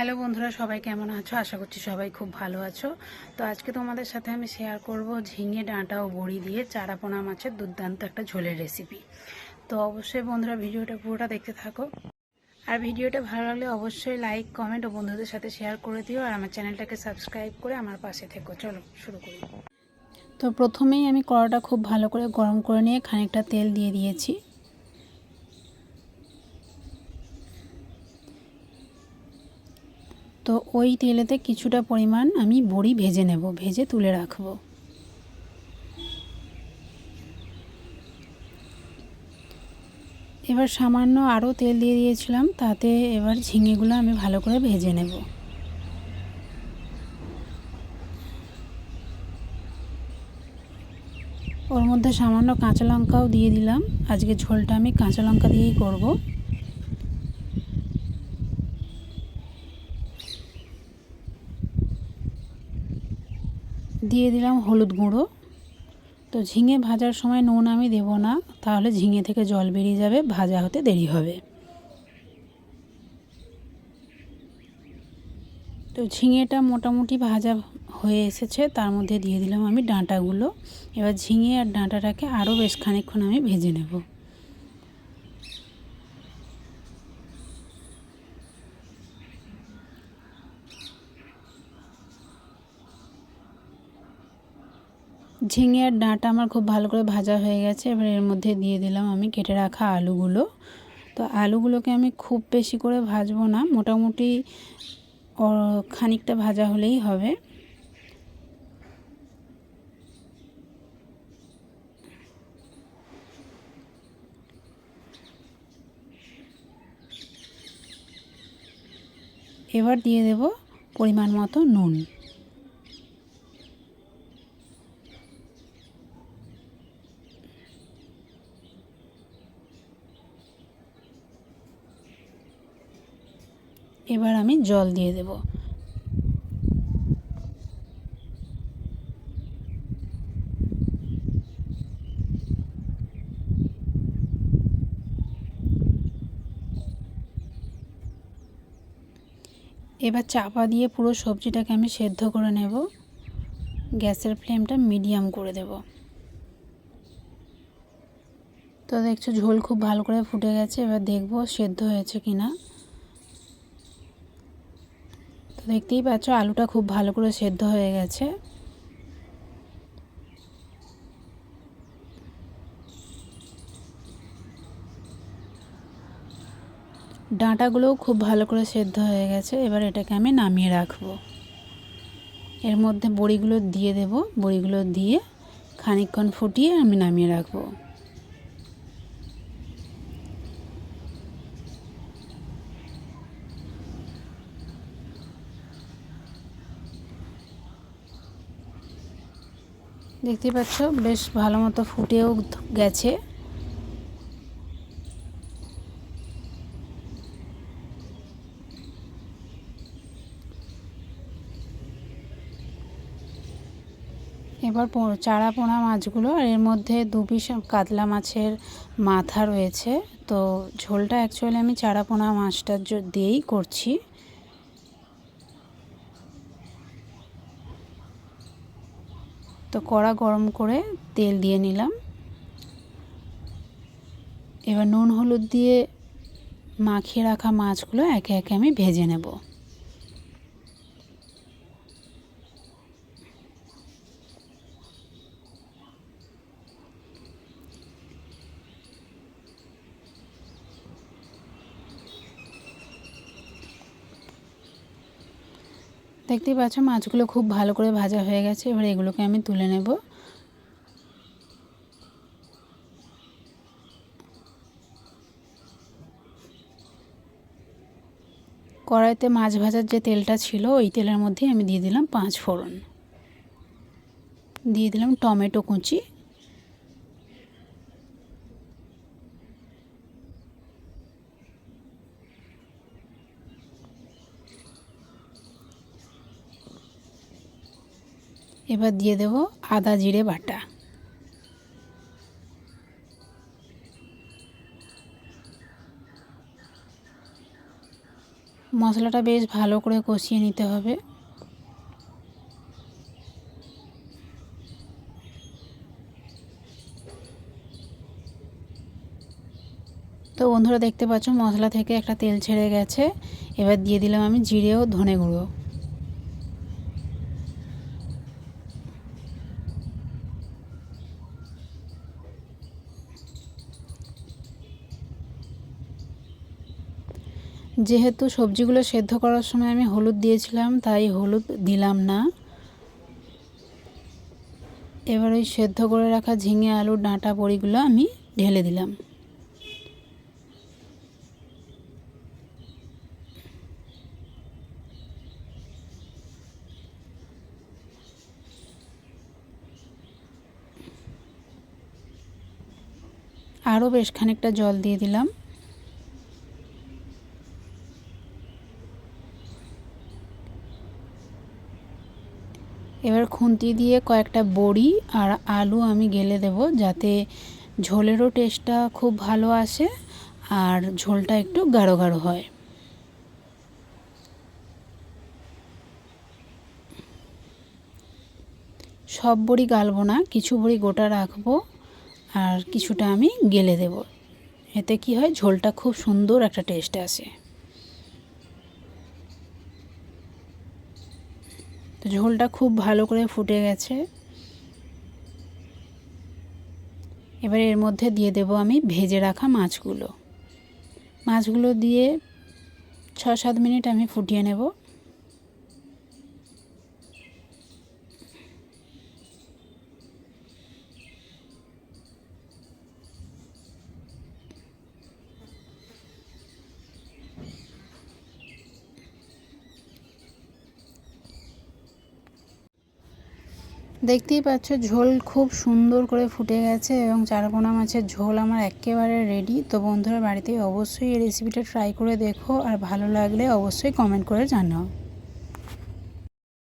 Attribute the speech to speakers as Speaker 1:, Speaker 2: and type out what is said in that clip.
Speaker 1: Hello বন্ধুরা, সবাই কেমন আছো? আশা করছি সবাই খুব ভালো আছো। তো আজকে তোমাদের সাথে আমি শেয়ার করব ঝিঙে, ডাঁটা ও বড়ি দিয়ে চারাপোনা মাছের দুর্দান্ত একটা ঝোলের রেসিপি তো অবশ্যই বন্ধুরা, ভিডিওটা পুরোটা দেখতে থাকো। আর ভিডিওটা ভালো লাগলে অবশ্যই লাইক কমেন্ট ও বন্ধুদের সাথে শেয়ার করে দিও। আর আমার চ্যানেলটাকে সাবস্ক্রাইব করে আমার পাশে থেকো। চলো, শুরু করি। তো প্রথমেই আমি কড়াটা খুব ভালো করে গরম করে নিয়ে খানিকটা তেল দিয়ে দিয়েছি। তো ওই তেলেতে কিছুটা পরিমাণ আমি বড়ি ভেজে নেব, ভেজে তুলে রাখব। এবার সামান্য আরও তেল দিয়ে দিয়েছিলাম, তাতে এবার ঝিঙেগুলো আমি ভালো করে ভেজে নেব। ওর মধ্যে সামান্য কাঁচা লঙ্কাও দিয়ে দিলাম। আজকে ঝোলটা আমি কাঁচা লঙ্কা দিয়েই করব। দিয়ে দিলাম হলুদ গুঁড়ো। তো ঝিঙে ভাজার সময় নুন আমি দেব না, তাহলে ঝিঙে থেকে জল বেরিয়ে যাবে, ভাজা হতে দেরি হবে। তো ঝিঙেটা মোটামুটি ভাজা হয়ে এসেছে, তার মধ্যে দিয়ে দিলাম আমি ডাঁটাগুলো। এবার ঝিঙে আর ডাঁটাটাকে আরও বেশ খানিকক্ষণ আমি ভেজে নেব। ঝিঙে আর ডাঁটা আমার খুব ভালো করে ভাজা হয়ে গেছে। এবার এর মধ্যে দিয়ে দিলাম আমি কেটে রাখা আলুগুলো। তো আলুগুলোকে আমি খুব বেশি করে ভাজবো না, মোটামুটি খানিকটা ভাজা হলেই হবে। এবার দিয়ে দেব পরিমাণ মতো নুন। এবার আমি জল দিয়ে দেব। এবার চাপা দিয়ে পুরো সবজিটাকে আমি সেদ্ধ করে নেব। গ্যাসের ফ্লেমটা মিডিয়াম করে দেব। তো দেখছ ঝোল খুব ভালো করে ফুটে গেছে, এবার দেখব সেদ্ধ হয়েছে কিনা। তো দেখতেই পাচ্ছ আলুটা খুব ভালো করে সেদ্ধ হয়ে গেছে। ডাঁটাগুলোও খুব ভালো করে সেদ্ধ হয়ে গেছে, এবার এটাকে আমি নামিয়ে রাখব। এর মধ্যে বড়িগুলো দিয়ে দেব, বড়িগুলো দিয়ে খানিকক্ষণ ফুটিয়ে আমি নামিয়ে রাখব। দেখতে পাচ্ছ, বেশ ভালো মতো ফুটেও গেছে। এবার চারা পোনা মাছগুলো, আর এর মধ্যে দু পিস কাতলা মাছের মাথা রয়েছে। তো ঝোলটা অ্যাকচুয়ালি আমি চারা পোনা মাছটার দিয়েই করছি। তো কড়া গরম করে তেল দিয়ে নিলাম। এবার নুন হলুদ দিয়ে মাখিয়ে রাখা মাছগুলো একে একে আমি ভেজে নেব। দেখতেই পাচ্ছ মাছগুলো খুব ভালো করে ভাজা হয়ে গেছে, এবার এগুলোকে আমি তুলে নেব। কড়াইতে মাছ ভাজার যে তেলটা ছিল, ওই তেলের মধ্যে আমি দিয়ে দিলাম পাঁচ ফোড়ন। দিয়ে দিলাম টমেটো কুচি এবার দিয়ে দেব আদা, জিরে, বাটা। মশলাটা বেশ ভালো করে কষিয়ে নিতে হবে। তো বন্ধুরা দেখতে পাচ্ছ মশলা থেকে একটা তেল ছেড়ে গেছে। এবার দিয়ে দিলাম আমি জিরে ও ধনে গুঁড়ো। যেহেতু সবজিগুলো সেদ্ধ করার সময় আমি হলুদ দিয়েছিলাম, তাই হলুদ দিলাম না। এবার ওই সেদ্ধ করে রাখা ঝিঙে আলুর ডাঁটা, বড়িগুলো আমি ঢেলে দিলাম। আরও বেশ খানিকটা জল দিয়ে দিলাম। এবার খুন্তি দিয়ে কয়েকটা বড়ি আর আলু আমি গেলে দেব যাতে ঝোলেরও টেস্টটা খুব ভালো আসে আর ঝোলটা একটু গাঢ় গাঢ় হয়। সব বড়ি গালবো না, কিছু বড়ি গোটা রাখব আর কিছুটা আমি গেলে দেব। এতে কি হয়, ঝোলটা খুব সুন্দর একটা টেস্ট আসে। ঝোলটা খুব ভালো করে ফুটে গেছে। এবার এর মধ্যে দিয়ে দেব আমি ভেজে রাখা মাছগুলো। মাছগুলো দিয়ে ছ সাত মিনিট আমি ফুটিয়ে নেব। দেখতেই পাচ্ছ, ঝোল খুব সুন্দর করে ফুটে গেছে এবং চারকোনা মাছের ঝোল আমার একেবারে রেডি তো বন্ধুরা বাড়িতে অবশ্যই এই রেসিপিটা ট্রাই করে দেখো আর ভালো লাগলে অবশ্যই কমেন্ট করে জানাও।